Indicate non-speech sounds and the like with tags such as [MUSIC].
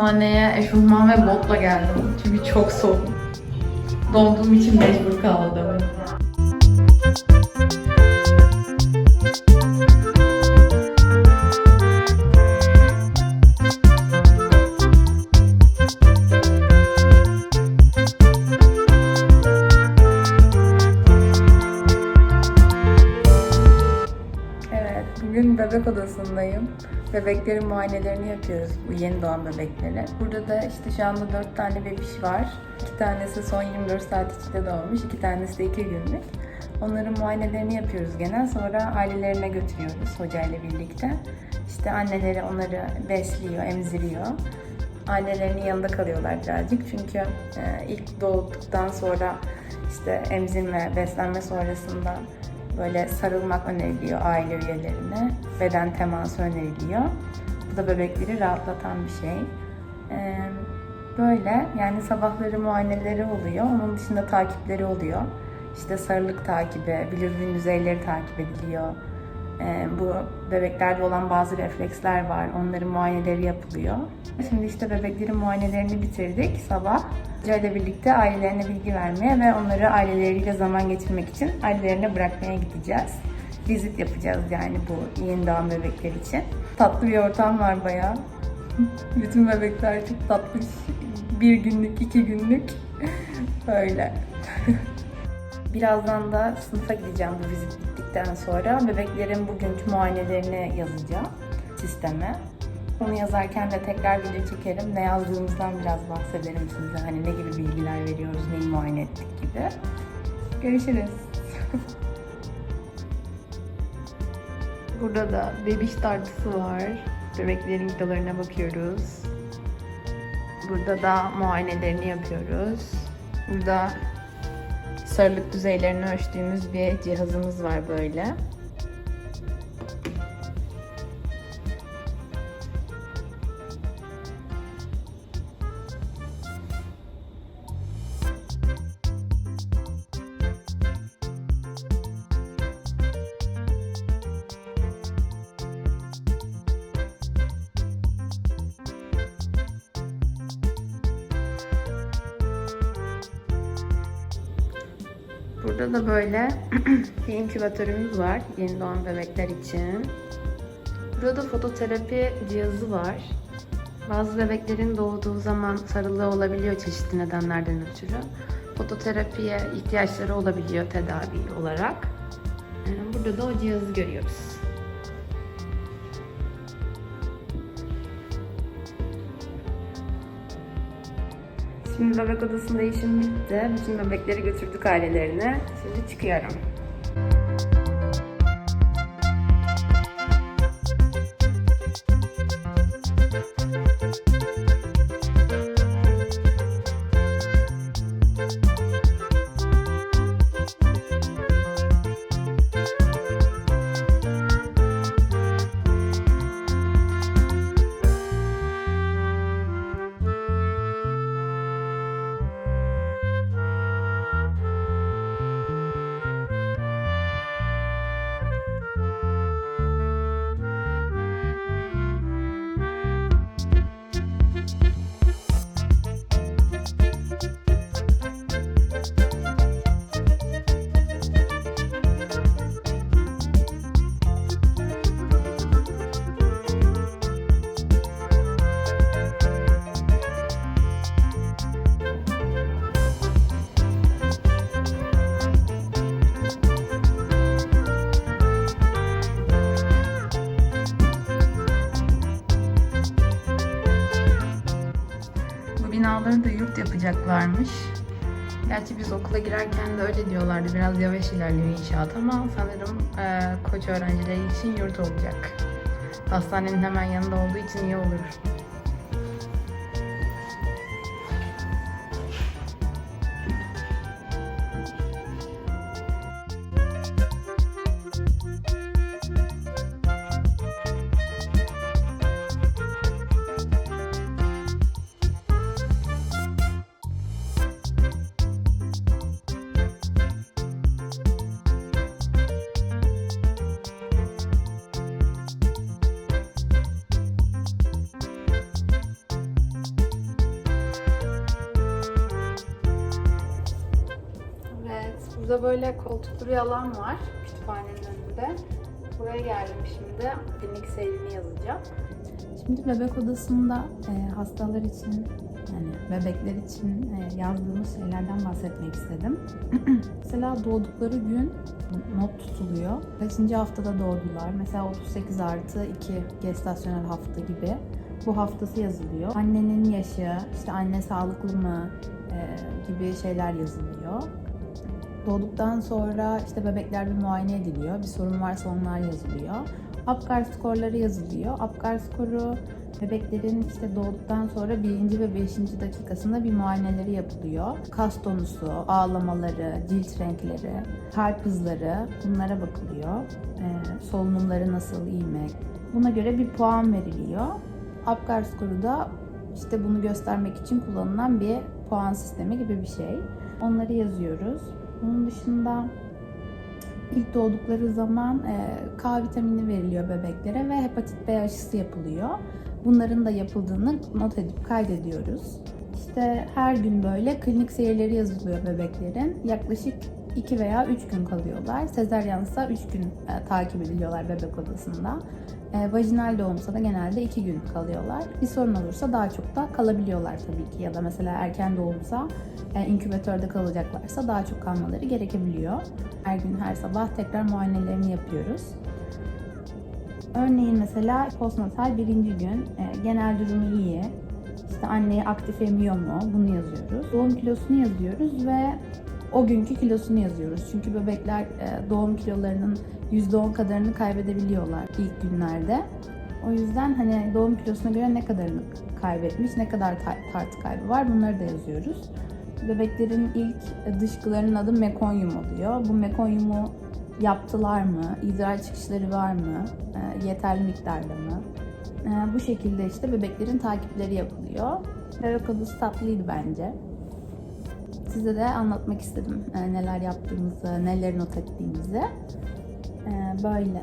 hastaneye eşofman ve botla geldim. Çünkü çok soğuk. Donduğum için mecbur kaldım. Bebeklerin muayenelerini yapıyoruz, bu yeni doğan bebeklere. Burada da işte şu anda 4 tane bebiş var. 2 tanesi son 24 saat içinde doğmuş, 2 tanesi de 2 günlük. Onların muayenelerini yapıyoruz genel. Sonra ailelerine götürüyoruz hocayla birlikte. İşte anneleri onları besliyor, emziriyor. Ailelerinin yanında kalıyorlar birazcık. Çünkü e, ilk doğduktan sonra işte emzirme, beslenme sonrasında böyle sarılmak öneriliyor aile üyelerine. Beden teması öneriliyor. Bu da bebekleri rahatlatan bir şey. Ee, böyle yani sabahları muayeneleri oluyor. Onun dışında takipleri oluyor. İşte sarılık takibi, bilirubin düzeyleri takip ediliyor. Ee, bu bebeklerde olan bazı refleksler var. Onların muayeneleri yapılıyor. Şimdi işte bebeklerin muayenelerini bitirdik sabah. Hoca birlikte ailelerine bilgi vermeye ve onları aileleriyle zaman geçirmek için ailelerine bırakmaya gideceğiz. Vizit yapacağız yani bu yeni doğan bebekler için. Tatlı bir ortam var bayağı. [LAUGHS] Bütün bebekler çok tatlı. Bir günlük, iki günlük. [LAUGHS] Öyle. [LAUGHS] Birazdan da sınıfa gideceğim bu vizit bittikten sonra. Bebeklerin bugünkü muayenelerini yazacağım sisteme. Onu yazarken de tekrar video çekerim. Ne yazdığımızdan biraz bahsederim size. Hani ne gibi bilgiler veriyoruz, neyi muayene ettik gibi. Görüşürüz. [LAUGHS] Burada da bebiş tartısı var. Bebeklerin kilolarına bakıyoruz. Burada da muayenelerini yapıyoruz. Burada sarılık düzeylerini ölçtüğümüz bir cihazımız var böyle. Burada da böyle [CLEARS THROAT] bir inkübatörümüz var yeni doğan bebekler için. Burada da fototerapi cihazı var. Bazı bebeklerin doğduğu zaman sarılığı olabiliyor çeşitli nedenlerden ötürü. Fototerapiye ihtiyaçları olabiliyor tedavi olarak. Ee, Burada da o cihazı görüyoruz. Şimdi bebek odasında işim bitti. Bütün bebekleri götürdük ailelerine. Şimdi çıkıyorum. Yapacaklarmış. Gerçi biz okula girerken de öyle diyorlardı. Biraz yavaş ilerliyor inşaat ama sanırım eee, koç öğrencileri için yurt olacak. Hastanenin hemen yanında olduğu için iyi olur. Burada böyle koltuklu bir alan var kütüphanenin önünde. Buraya geldim şimdi. Klinik seyrini yazacağım. Şimdi bebek odasında e, hastalar için yani bebekler için e, yazdığımız şeylerden bahsetmek istedim. [CLEARS THROAT] Mesela doğdukları gün not tutuluyor. Kaçıncı haftada doğdular? Mesela 38 artı 2 gestasyonel hafta gibi. Bu haftası yazılıyor. Annenin yaşı, işte anne sağlıklı mı e, gibi şeyler yazılıyor. Doğduktan sonra işte bebekler bir muayene ediliyor. Bir sorun varsa onlar yazılıyor. Apgar skorları yazılıyor. Apgar skoru bebeklerin işte doğduktan sonra birinci ve beşinci dakikasında bir muayeneleri yapılıyor. Kas tonusu, ağlamaları, cilt renkleri, kalp hızları bunlara bakılıyor. Ee, solunumları nasıl, iyi mi? Buna göre bir puan veriliyor. Apgar skoru da işte bunu göstermek için kullanılan bir puan sistemi gibi bir şey. Onları yazıyoruz. Bunun dışında ilk doğdukları zaman e, K vitamini veriliyor bebeklere ve hepatit B aşısı yapılıyor. Bunların da yapıldığını not edip kaydediyoruz. İşte her gün böyle klinik seyirleri yazılıyor bebeklerin. Yaklaşık 2 veya 3 gün kalıyorlar. Sezaryensa 3 gün e, takip ediliyorlar bebek odasında. E, vajinal doğumsa da genelde 2 gün kalıyorlar. Bir sorun olursa daha çok da kalabiliyorlar tabii ki. Ya da mesela erken doğumsa e, inkübatörde kalacaklarsa daha çok kalmaları gerekebiliyor. Her gün her sabah tekrar muayenelerini yapıyoruz. Örneğin mesela postnatal birinci gün e, genel durumu iyi. İşte anneyi aktif emiyor mu? Bunu yazıyoruz. Doğum kilosunu yazıyoruz ve o günkü kilosunu yazıyoruz. Çünkü bebekler e, doğum kilolarının %10 kadarını kaybedebiliyorlar ilk günlerde. O yüzden hani doğum kilosuna göre ne kadarını kaybetmiş, ne kadar ta- tartı kaybı var bunları da yazıyoruz. Bebeklerin ilk dışkılarının adı mekonyum oluyor. Bu mekonyumu yaptılar mı? İdrar çıkışları var mı? E, yeterli miktarda mı? E, bu şekilde işte bebeklerin takipleri yapılıyor. Bebek odası tatlıydı bence. Size de anlatmak istedim e, neler yaptığımızı, neleri not ettiğimizi. E, böyle.